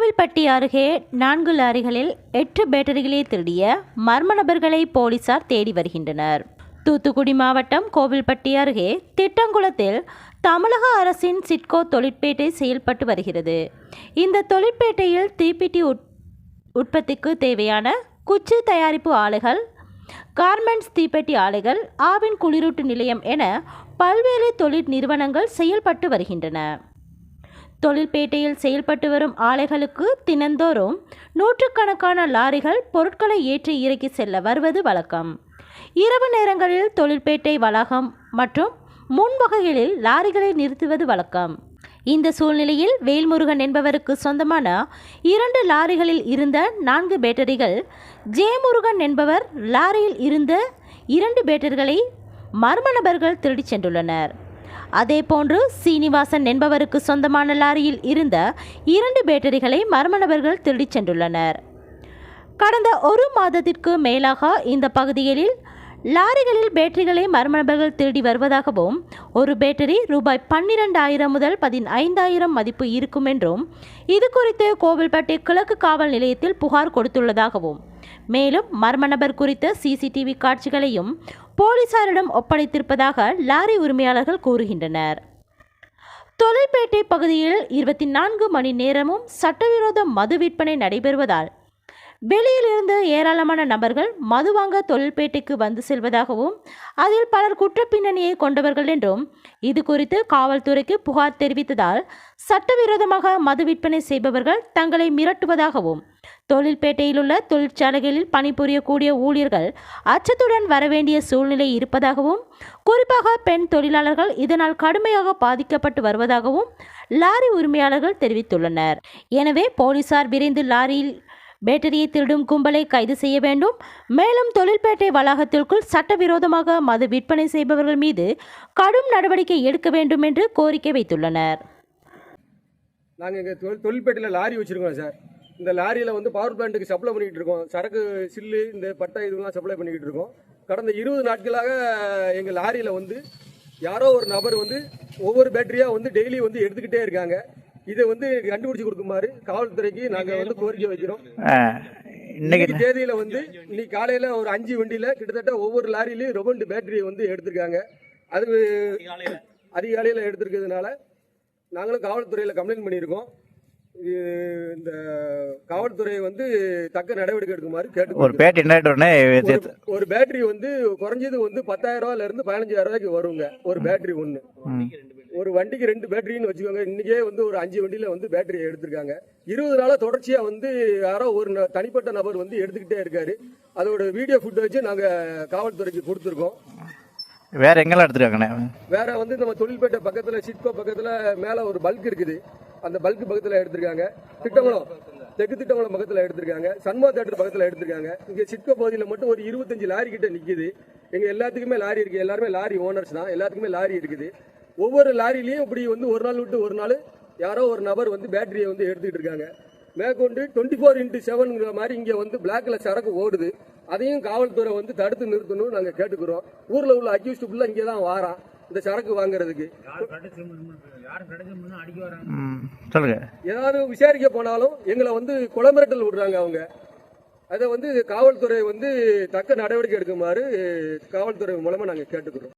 கோவில்பட்டி அருகே நான்கு லாரிகளில் எட்டு பேட்டரிகளை திருடிய மர்ம நபர்களை போலீசார் தேடி வருகின்றனர். தூத்துக்குடி மாவட்டம் கோவில்பட்டி அருகே திட்டங்குளத்தில் தமிழக அரசின் சிட்கோ தொழிற்பேட்டை செயல்பட்டு வருகிறது. இந்த தொழிற்பேட்டையில் தீப்பெட்டி உட் உற்பத்திக்கு தேவையான குச்சி தயாரிப்பு ஆலைகள் கார்மெண்ட்ஸ் தீப்பெட்டி ஆலைகள் ஆவின் குளிரூட்டு நிலையம் என பல்வேறு தொழில் நிறுவனங்கள் செயல்பட்டு வருகின்றன. தொழில்பேட்டையில் செயல்பட்டு வரும் ஆலைகளுக்கு தினந்தோறும் நூற்றுக்கணக்கான லாரிகள் பொருட்களை ஏற்றி இறக்கி செல்ல வருவது வழக்கம். இரவு நேரங்களில் தொழில்பேட்டை வளாகம் மற்றும் முன்வகைகளில் லாரிகளை நிறுத்துவது வழக்கம். இந்த சூழ்நிலையில் வேல்முருகன் என்பவருக்கு சொந்தமான இரண்டு லாரிகளில் இருந்த நான்கு பேட்டரிகள் ஜெயமுருகன் என்பவர் லாரியில் இருந்த இரண்டு பேட்டரிகளை மர்ம நபர்கள் திருடிச் சென்றுள்ளனர். அதேபோன்று சீனிவாசன் என்பவருக்கு சொந்தமான லாரியில் இருந்த இரண்டு பேட்டரிகளை மர்ம நபர்கள் திருடிச் சென்றுள்ளனர். கடந்த ஒரு மாதத்திற்கு மேலாக இந்த பகுதிகளில் லாரிகளில் பேட்டரிகளை மர்ம நபர்கள் திருடி வருவதாகவும் ஒரு பேட்டரி ரூபாய் பன்னிரெண்டாயிரம் முதல் பதினைந்தாயிரம் மதிப்பு இருக்கும் என்றும் இது குறித்து கோவில்பட்டி கிழக்கு காவல் நிலையத்தில் புகார் கொடுத்துள்ளதாகவும் மேலும் மர்ம நபர் குறித்த சிசிடிவி காட்சிகளையும் போலீசாரிடம் ஒப்படைத்திருப்பதாக லாரி உரிமையாளர்கள் கூறுகின்றனர். தொழில்பேட்டை பகுதியில் இருபத்தி நான்கு மணி நேரமும் சட்டவிரோத மது விற்பனை நடைபெறுவதால் வெளியிலிருந்து ஏராளமான நபர்கள் மது வாங்க தொழில்பேட்டைக்கு வந்து செல்வதாகவும் அதில் பலர் குற்றப்பின்னணியை கொண்டவர்கள் என்றும் இது குறித்து காவல்துறைக்கு புகார் தெரிவித்ததால் சட்டவிரோதமாக மது விற்பனை செய்பவர்கள் தங்களை மிரட்டுவதாகவும் தொழில்பேட்டையில் உள்ள தொழிற்சாலைகளில் பணிபுரியக்கூடிய ஊழியர்கள் அச்சத்துடன் வரவேண்டிய சூழ்நிலை இருப்பதாகவும் குறிப்பாக பெண் தொழிலாளர்கள் இதனால் கடுமையாக பாதிக்கப்பட்டு வருவதாகவும் லாரி உரிமையாளர்கள் தெரிவித்துள்ளனர். எனவே போலீசார் விரைந்து லாரியில் பேட்டரியை திருடும் கும்பலை கைது செய்ய வேண்டும். மேலும் தொழில்பேட்டை வளாகத்திற்குள் சட்டவிரோதமாக மது விற்பனை செய்பவர்கள் மீது கடும் நடவடிக்கை எடுக்க வேண்டும் என்று கோரிக்கை வைத்துள்ளனர். நாங்கள் இங்கே தொழில் தொழில்பேட்டையில் லாரி வச்சுருக்கோம் சார். இந்த லாரியில் வந்து பவர் பிளான்ட்டுக்கு சப்ளை பண்ணிக்கிட்டு இருக்கோம். சரக்கு சில்லு இந்த பட்டை இதெல்லாம் சப்ளை பண்ணிக்கிட்டு இருக்கோம். கடந்த இருபது நாட்களாக எங்கள் லாரியில் வந்து யாரோ ஒரு நபர் வந்து ஒவ்வொரு பேட்டரியாக வந்து டெய்லி வந்து எடுத்துக்கிட்டே இருக்காங்க. இதை வந்து கண்டுபிடிச்சு கொடுக்குமாறு காவல்துறைக்கு நாங்கள் வந்து கோரிக்கை வைக்கிறோம். இன்னைக்கு தேதியில வந்து இன்னைக்கு காலையில ஒரு அஞ்சு வண்டியில கிட்டத்தட்ட ஒவ்வொரு லாரியிலயும் ரெண்டு பேட்டரி வந்து எடுத்திருக்காங்க. அது அதிகாலையில. எடுத்திருக்கிறதுனால நாங்களும் காவல்துறையில கம்ப்ளைண்ட் பண்ணியிருக்கோம். இந்த காவல்துறை வந்து தக்க நடவடிக்கை எடுக்குமாறு ஒரு கேட்டு பேட்டி என்ன உடனே இது- ஒரு பேட்டரி வந்து குறைஞ்சது வந்து பத்தாயிரம் ரூபாயில இருந்து பதினஞ்சாயிரம் ரூபாய்க்கு வருங்க ஒரு பேட்டரி ஒன்று. ஒரு வண்டிக்கு ரெண்டு பேட்டரின்னு வச்சுக்கோங்க இன்னைக்கே வந்து ஒரு அஞ்சு வண்டியில வந்து பேட்டரி எடுத்திருக்காங்க. இருபது நாளா தொடர்ச்சியா வந்து யாரோ ஒரு தனிப்பட்ட நபர் வந்து எடுத்துக்கிட்டே இருக்காரு. அதோட வீடியோ ஃபுட் வச்சு நாங்க காவல்துறைக்கு கொடுத்துருக்கோம். வேற எங்கெல்லாம் எடுத்துருக்காங்கண்ணே? வேற வந்து நம்ம தொழில்பேட்டை பக்கத்துல சிட்கோ பக்கத்துல மேல ஒரு பல்க் இருக்குது. அந்த பல்க் பக்கத்தில் எடுத்திருக்காங்க. திட்டங்குளம் தெற்கு திட்டங்குளம் பக்கத்தில் எடுத்திருக்காங்க. சன்மா தேட்டர் பக்கத்தில் எடுத்திருக்காங்க. இங்கே சிட்கோ பகுதியில் மட்டும் ஒரு இருபத்தஞ்சு லாரி கிட்ட நிற்கிது எங்கள் எல்லாத்துக்குமே லாரி இருக்குது எல்லாருமே லாரி ஓனர்ஸ் தான். எல்லாத்துக்குமே லாரி இருக்குது. ஒவ்வொரு லாரிலையும் இப்படி வந்து ஒரு நாள் விட்டு ஒரு நாள் யாரோ ஒரு நபர் வந்து பேட்டரியை வந்து எடுத்துக்கிட்டு இருக்காங்க. மேற்கொண்டு டுவெண்ட்டி ஃபோர் இன்ட்டு செவனுங்கிற மாதிரி இங்கே வந்து பிளாக்ல சரக்கு ஓடுது. அதையும் காவல்துறை வந்து தடுத்து நிறுத்தணும்னு நாங்கள் கேட்டுக்கிறோம். ஊரில் உள்ள அக்யூஸ்டு ஃபுல்லாக இங்கே தான் வாரான். இந்த சரக்கு வாங்குறதுக்கு. ம், சொல்லுங்க. ஏதாவது விசாரிக்க போனாலும் எங்களை வந்து குளமிரட்டல் விடுறாங்க அவங்க. அதை வந்து காவல்துறை வந்து தக்க நடவடிக்கை எடுக்குமாறு காவல்துறை மூலமாக நாங்கள் கேட்டுக்கிறோம்.